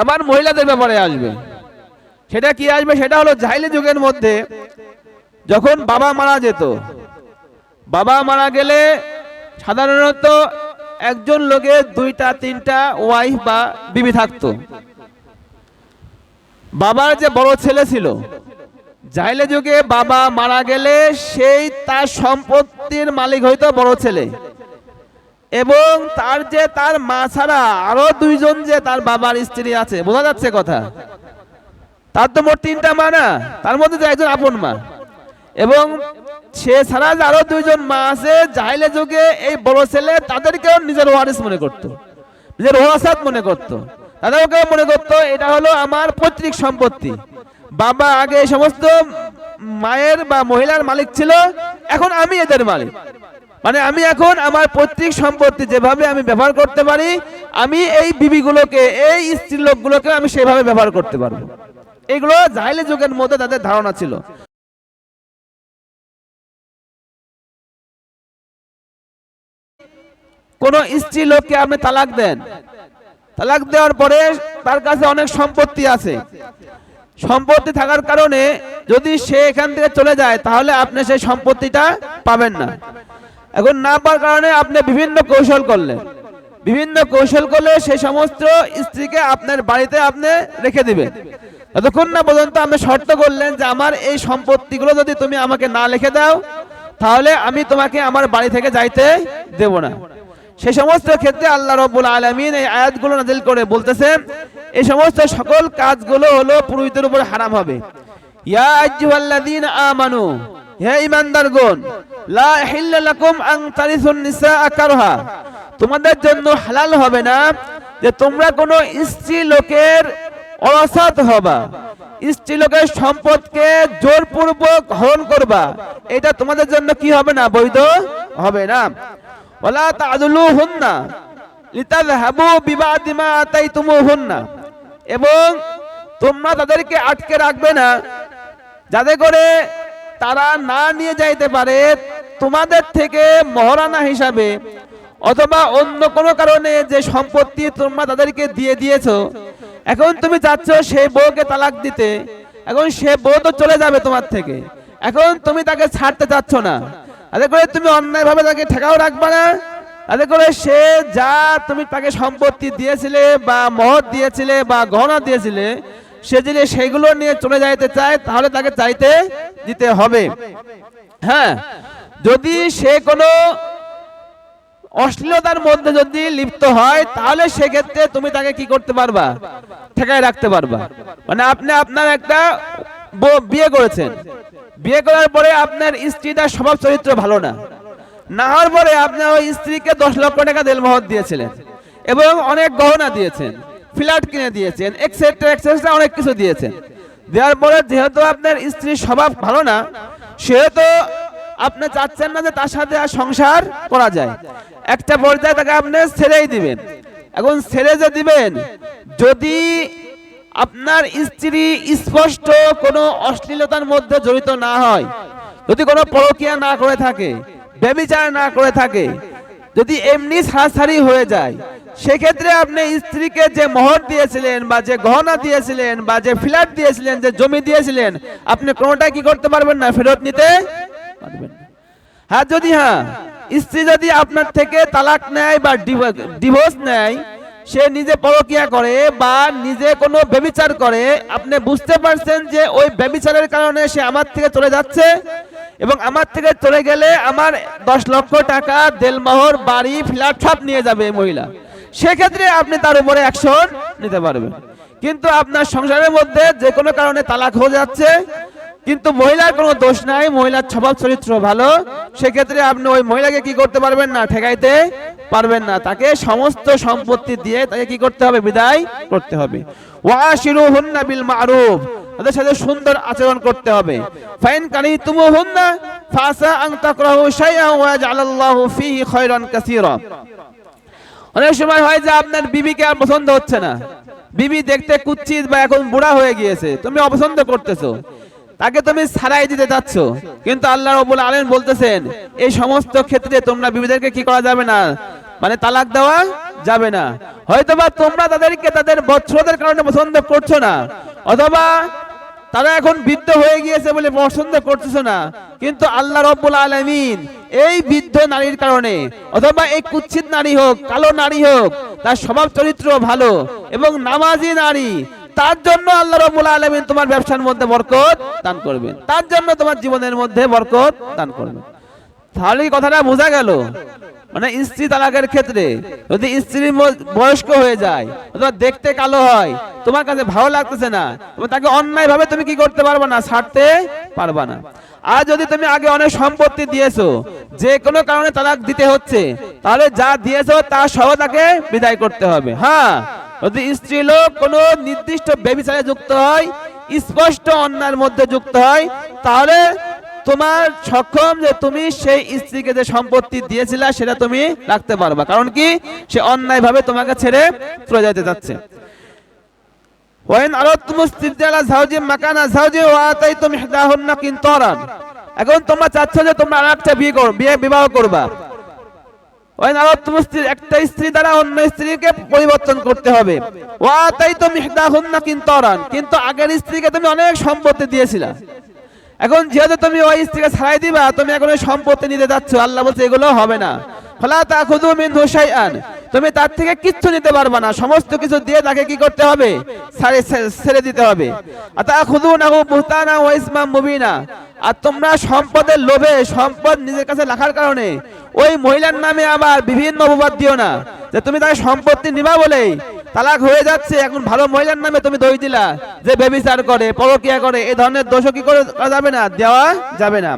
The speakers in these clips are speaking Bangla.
আবার মহিলাদের ব্যাপারে আসবে। সেটা কি আসবে? সেটা হলো জাহিলি যুগের মধ্যে যখন বাবা মারা যেত, বাবা মারা গেলে সাধারণত একজন লোকের দুইটা, তিনটা ওয়াইফ বা বিবি থাকতো। বাবার যে বড় ছেলে ছিল, জাহিলে যুগে বাবা মারা গেলে সেই তার সম্পত্তির মালিক হইতো বড় ছেলে। এবং তার যে তার মা ছাড়া আরও দুইজন যে তার বাবার স্ত্রী আছে, বোঝা যাচ্ছে কথা? তার তো মোট তিনটা মা না, তার মধ্যে যে একজন আপন মা। এবং সে ছাড়া যে আরও দুইজন মা আছে, জাহিলে যুগে এই বড় ছেলে তাদেরকেও নিজের ওয়ারিস মনে করত, নিজের ওয়াসাত মনে করত। তাদেরকেও মনে করত, এটা হলো আমার পৈতৃক সম্পত্তি। বাবা আগে এই সমস্ত মায়ের বা মহিলার মালিক ছিল, এখন আমি এদের মালিক। মানে আমি এখন আমার পৈতৃক সম্পত্তি যেভাবে আমি ব্যবহার করতে পারি, আমি এই বিবিগুলোকে, এই স্ত্রী লোকগুলোকে আমি সেভাবে ব্যবহার করতে পারব। এগুলো জাহিলি যুগের মধ্যে তাদের ধারণা ছিল। কোন স্ত্রী লোককে আপনি তালাক দেন। তালাক দেওয়ার পরে তার কাছে অনেক সম্পত্তি আছে। সম্পত্তি থাকার কারণে যদি সে এখান থেকে চলে যায়, তাহলে আপনি সেই সম্পত্তিটা পাবেন না। এখন না পাওয়ার কারণে আপনি বিভিন্ন কৌশল করলেন। বিভিন্ন কৌশল করলে সেই সমস্ত স্ত্রীকে আপনার বাড়িতে আপনি রেখে দিবেন। যতক্ষণ না পর্যন্ত আপনি শর্ত করলেন যে আমার এই সম্পত্তিগুলো যদি তুমি আমাকে না লিখে দাও, তাহলে আমি তোমাকে আমার বাড়ি থেকে যাইতে দেব না। সেই সমস্ত ক্ষেত্রে আল্লাহ রব্বুল আলমিন এই আয়াতগুলো নাজিল করে বলতেছেন, এই সমস্ত সকল কাজগুলো হলো পুরোহিতের উপর হারাম হবে। ইয়া আমানু, হে ঈমানদারগণ তোমাদের জন্য হালাল হবে না যে তোমরা কোনো স্ত্রী লোকের অসৎ হবা, স্ত্রী লোকের সম্পদকে জোরপূর্বক হরণ করবা। এটা তোমাদের জন্য কি হবে না, বৈধ? হবে না। ওলা তাদুলু হুন্না লিতাযহাবু বিবাদি মা আতাইতুমুহুন্না। এবং তোমরা তাদেরকে আটকে রাখবে না, যাতে করে তারা না নিয়ে যাইতে পারে তোমাদের থেকে মহারানা হিসাবে, অথবা অন্য কোনো কারণে যে সম্পত্তি তোমরা তাদেরকে দিয়ে দিয়েছ। এখন তুমি চাচ্ছ সেই বউকে তালাক দিতে। এখন সে বউ তো চলে যাবে তোমার থেকে। এখন তুমি তাকে ছাড়তে চাচ্ছ না। তাতে করে তুমি অন্যায়ভাবে তাকে ঠেকাও রাখবে না। তাতে করে সে যা তুমি তাকে সম্পত্তি দিয়েছিলে বা মহৎ দিয়েছিলে বা গহনা দিয়েছিলে, সে যদি সেগুলো নিয়ে চলে যাইতে চায়, তাহলে তাকে চাইতে দিতে হবে। হ্যাঁ যদি সে কোনো অশ্লীলতার মধ্যে যদি লিপ্ত হয়, তাহলে সেক্ষেত্রে তুমি তাকে কি করতে পারবা? ঠেকায় রাখতে পারবা। মানে আপনি আপনার একটা বিয়ে করেছেন। বিয়ে করার পরে আপনার স্ত্রীটার স্বভাব চরিত্র ভালো না। না হওয়ার পরে আপনার ওই স্ত্রীকে দশ লক্ষ টাকা দেলমহৎ দিয়েছিলেন এবং অনেক গহনা দিয়েছেন, ফ্ল্যাট কিনে দিয়েছেন এক্সেট্রা এক্সেট্রা অনেক কিছু দিয়েছেন। দেওয়ার পরে যেহেতু আপনার স্ত্রীর স্বভাব ভালো না, সেহেতু আপনি চাচ্ছেন না যে তার সাথে আর সংসার করা যায়। একটা পর্যায়ে তাকে আপনি ছেড়েই দিবেন। এখন ছেড়ে যে দিবেন, যদি আপনার স্ত্রী স্পষ্ট কোনো অশ্লীলতার মধ্যে জড়িত না হয়, যদি কোনো পরকিয়া না করে থাকে ব্যবিচার না করে থাকে, যদি এমনি ছাড়াছাড়ি হয়ে যায় সেক্ষেত্রে আপনি স্ত্রীকে যে মোহর দিয়েছিলেন বা যে গহনা দিয়েছিলেন বা যে ফ্ল্যাট দিয়েছিলেন, যে জমি দিয়েছিলেন, আপনি কোনোটাই কি করতে পারবেন না? ফেরত নিতে পারবেন হ্যাঁ যদি হ্যাঁ স্ত্রী যদি আপনার থেকে তালাক নেয় বা ডিভোর্স নেয়, সে নিজে পরকিয়া করে বা নিজে কোনো ব্যবিচার করে, আপনি বুঝতে পারছেন যে ওই ব্যবিচারের কারণে সে আমার থেকে চলে যাচ্ছে এবং আমার থেকে চলে গেলে আমার দশ লক্ষ টাকা, দেলমোহর, বাড়ি, ফ্ল্যাট সব নিয়ে যাবে মহিলা। সেক্ষেত্রে আপনি তার উপরে অ্যাকশন নিতে পারবেন। কিন্তু আপনার সংসারের মধ্যে যে কোনো কারণে তালাক হয়ে যাচ্ছে, কিন্তু মহিলার কোনো দোষ নাই, মহিলার স্বভাব চরিত্র ভালো, সেক্ষেত্রে আপনি ওই মহিলাকে কি করতে পারবেন না, ঠেকাইতে পারবেন না। তাকে সমস্ত সম্পত্তি দিয়ে তাকে কি করতে হবে, বিদায় করতে হবে। ওয়াশিরু হুন্না বিল মারুফ, তাদের সাথে সুন্দর আচরণ করতে হবে। ফাইন কারি তুমু হুন্না ফাসা আন তাকরাহু শাইআন ওয়া জাআলাল্লাহু ফীহি খায়রান কাসীরা। অনেক সময় হয় যে আপনার বিবিকে আর পছন্দ হচ্ছে না। বিবি দেখতে কুচ্ছিত বা এখন বুড়া হয়ে গিয়েছে। তুমি অপছন্দ করতেছো। তাকে তুমি ছাড়াই দিতে চাচ্ছ। কিন্তু আল্লাহ রবুল আলম বলতেছেন, এই সমস্ত ক্ষেত্রে তোমরা বিবিদেরকে কি করা যাবে না? মানে তালাক দেওয়া যাবে না। হয়তোবা তোমরা তাদেরকে তাদের বৎসরদের কারণে পছন্দ করছ না। অথবা তারা এখন বৃদ্ধ হয়ে গিয়েছে বলে পছন্দ করতেছো না। কিন্তু আল্লাহ রব্বুল আলমিন এই বৃদ্ধ নারীর কারণে, অথবা এই কুচ্ছিত নারী হোক, কালো নারী হোক, তার স্বভাব চরিত্র ভালো এবং নামাজি নারী, তার জন্য আল্লাহ রব্বুল আলমিন তোমার ব্যবসার মধ্যে বরকত দান করবেন। তার জন্য তোমার জীবনের মধ্যে বরকত দান করবেন। তাহলে কথাটা বোঝা গেল। মানে স্ত্রী তালাকের ক্ষেত্রে যদি স্ত্রী বয়স্ক হয়ে যায়, অথবা দেখতে কালো হয়, তোমার কাছে ভালো লাগতেছে না, তাকে অন্যায় ভাবে তুমি কি করতে পারবে না, ছাড়তে পারবা না। আর যদি তুমি আগে অনেক সম্পত্তি দিয়েছ, যে কোনো কারণে তালাক দিতে হচ্ছে, তাহলে যা দিয়েছ তা সহ তাকে বিদায় করতে হবে। হ্যাঁ যদি স্ত্রী লোক কোনো নির্দিষ্ট বেবিচারে যুক্ত হয়, স্পষ্ট অন্যায়ের মধ্যে যুক্ত হয়, তাহলে তোমার সক্ষম যে তুমি সেই স্ত্রীকে যে সম্পত্তি দিয়েছিলে, সেটা তুমি রাখতে পারবা। কারণ কি? সে অন্যায় ভাবে তোমাকে ছেড়ে চলে যেতে যাচ্ছে ওয়াইন আরাদতুম ইস্তিবদালা যাওজি মাকানা যাওজি ওয়া আতাইতুম ইহদাহুন্না কিনতারান এখন তোমরা চাচ্ছ যে তোমরা আরেকটা বিয়ে করো বিয়ে বিবাহ করবা। ওই আরাদতুম ইস্তি- একটা স্ত্রী দ্বারা অন্য স্ত্রীকে পরিবর্তন করতে হবে। ওয়া আতাইতুম ইহদাহুন্না কিনতারান কিন্তু আগের স্ত্রীকে তুমি অনেক সম্পত্তি দিয়েছিলা। এখন যেহেতু তুমি ওই স্ত্রীকে ছাড়াই দিবা, তুমি এখন ওই সম্পত্তি নিতে যাচ্ছ আল্লাহ বলছে, এগুলো হবে না। ফলা তা খুদু মিন হুসাইআন তুমি তার থেকে কিচ্ছু নিতে পারবে না। সমস্ত কিছু দিয়ে তাকে কি করতে হবে? ছেড়ে দিতে হবে। ওয়া ইসমাম মুবিনা। আর তোমরা সম্পদের লোভে সম্পদ নিজের কাছে রাখার কারণে ওই মহিলার নামে আবার বিভিন্ন অপবাদ দিও না। যে তুমি তাকে সম্পত্তি নিবা বলেই তালাক হয়ে যাচ্ছে, এখন ভালো মহিলার নামে তুমি দই দিলা। যে বেবিচার করে, পরকিয়া করে এই ধরনের দোষ কি করা যাবে না? দেওয়া যাবে না।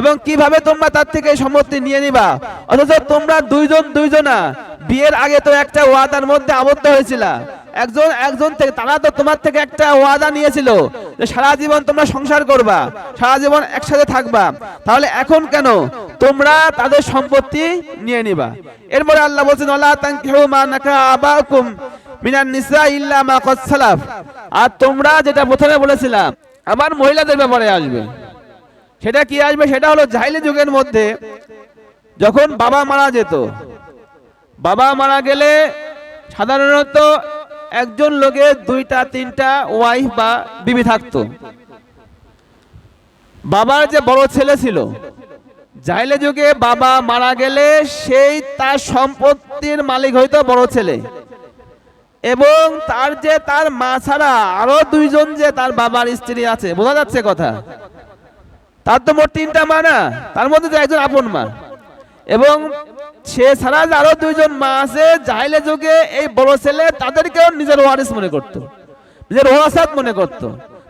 এবং কীভাবে তোমরা তার থেকে সম্পত্তি নিয়ে নিবা? অথচ তোমরা দুইজন দুইজনা বিয়ের আগে তো একটা ওয়াদার মধ্যে আবদ্ধ হয়েছিলা। একজন একজন থেকে তারা তো তোমার থেকে একটা ওয়াদা নিয়েছিল যে সারা জীবন তোমরা সংসার করবা, সারা জীবন একসাথে থাকবা। তাহলে এখন কেন তোমরা তাদের সম্পত্তি নিয়ে নিবা? এরপরে আল্লাহ বলছেন আল্লাহ তানকিহু মা নাকা আবাকুম। মিনান নিসা ইল্লা মা কদ সালাফ। আর তোমরা যেটা প্রথমে বলেছিলাম আমার মহিলাদের ব্যাপারে আসবে। সেটা কি আসবে? সেটা হলো জাহিলি যুগের মধ্যে যখন বাবা মারা যেত, বাবা মারা গেলে সাধারণত একজন লোকের দুইটা, তিনটা ওয়াইফ বা বিবি থাকতো। বাবার যে বড় ছেলে ছিল জাইলে যুগে বাবা মারা গেলে সেই তার সম্পত্তির মালিক হইতো বড় ছেলে। এবং তার যে তার মা ছাড়া আরও দুইজন যে তার বাবার স্ত্রী আছে, বোঝা যাচ্ছে কথা? তার তো মোট তিনটা মা না? তার মধ্যে একজন আপন মা। এবং সে ছাড়া যে আরও দুইজন মা আছে, জাহিলে যুগে এই বড় ছেলে তাদেরকেও নিজের ওয়ারিস মনে করত। নিজের ওয়াসাত মনে করত।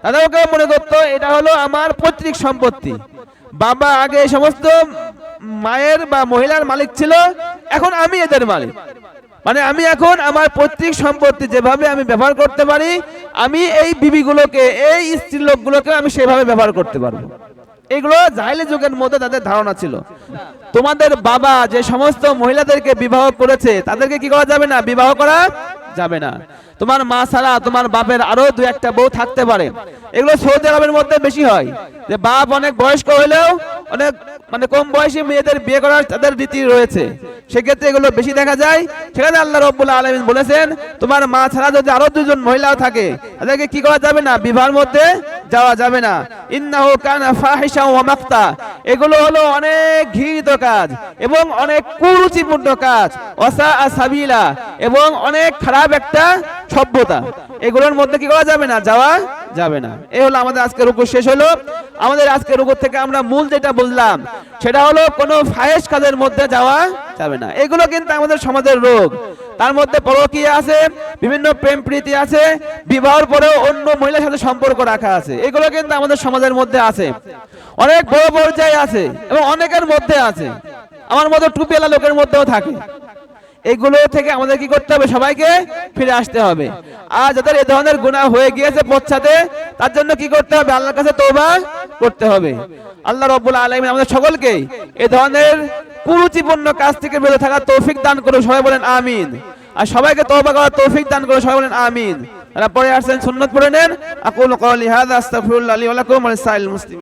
তাদেরকেও মনে করত, এটা হলো আমার পৈতৃক সম্পত্তি। বাবা আগে সমস্ত মায়ের বা মহিলার মালিক ছিল, এখন আমি এদের মালিক। মানে আমি এখন আমার পৈতৃক সম্পত্তি যেভাবে আমি ব্যবহার করতে পারি, আমি এই বিবিগুলোকে, এই স্ত্রী লোকগুলোকে আমি সেভাবে ব্যবহার করতে পারব। এগুলো জাহিলি যুগের মধ্যে তাদের ধারণা ছিল। তোমাদের বাবা যে সমস্ত মহিলাদেরকে বিবাহ করেছে, তাদেরকে কি করা যাবে না? বিবাহ করা যাবে না। তোমার মা ছাড়া তোমার বাপের আরও দু একটা বউ থাকতে পারে। এগুলো সৌদি আরবের মধ্যে বেশি হয়। যে বাপ অনেক বয়স্ক হইলেও অনেক মানে কম বয়সী মেয়েদের বিয়ে করার তাদের রীতি রয়েছে। সেক্ষেত্রে এগুলো বেশি দেখা যায়। সেখানে আল্লাহ রব্বুল আলমিন বলেছেন, তোমার মা ছাড়া যদি আরও দুজন মহিলাও থাকে, তাদেরকে কি করা যাবে না? বিবাহের মধ্যে যাওয়া যাবে না। ইন্নাহু কানা মাকতা এগুলো হলো অনেক ঘৃণিত কাজ এবং অনেক কুরুচিপূর্ণ কাজ। ওয়াসা সাবিলা এবং অনেক খারাপ একটা সভ্যতা। এগুলোর মধ্যে কি করা যাবে না? যাওয়া যাবে না। এই হলো আমাদের আজকের রুকু। শেষ হলো। আমাদের আজকের রুকু থেকে আমরা মূল যেটা বললাম সেটা হলো কোনো ফাহেস কাজের মধ্যে যাওয়া যাবে না। এগুলো কিন্তু আমাদের সমাজের রোগ। তার মধ্যে পরকীয়া আছে, বিভিন্ন প্রেম প্রীতি আছে, বিবাহের পরেও অন্য মহিলার সাথে সম্পর্ক রাখা আছে। এগুলো কিন্তু আমাদের সমাজের মধ্যে আছে। অনেক বড় পর্যায়ে আছে এবং অনেকের মধ্যে আছে। আমার মতো টুপিওয়ালা লোকের মধ্যেও থাকে। এগুলো থেকে আমাদের কি করতে হবে? সবাইকে ফিরে আসতে হবে। আর যাদের এ ধরনের গুনাহ হয়ে গিয়েছে পশ্চাতে তার জন্য কি করতে হবে? আল্লাহর কাছে তওবা করতে হবে। আল্লাহ রব্বুল আলামিন আমাদের সকলকে এ ধরনের কুরুচিপূর্ণ কাজ থেকে বেঁচে থাকার তৌফিক দান করুন। সবাই বলেন আমিন। আর সবাইকে তওবা করার তৌফিক দান করুন। সবাই বলেন আমিন। তারা পরে আসছেন, সুন্নত পড়ে নেন। আকুল কওলি হাযা আস্তাগফিরুল্লাহ লি ওয়া লাকুম ওয়া লিসাইল মুসলিম।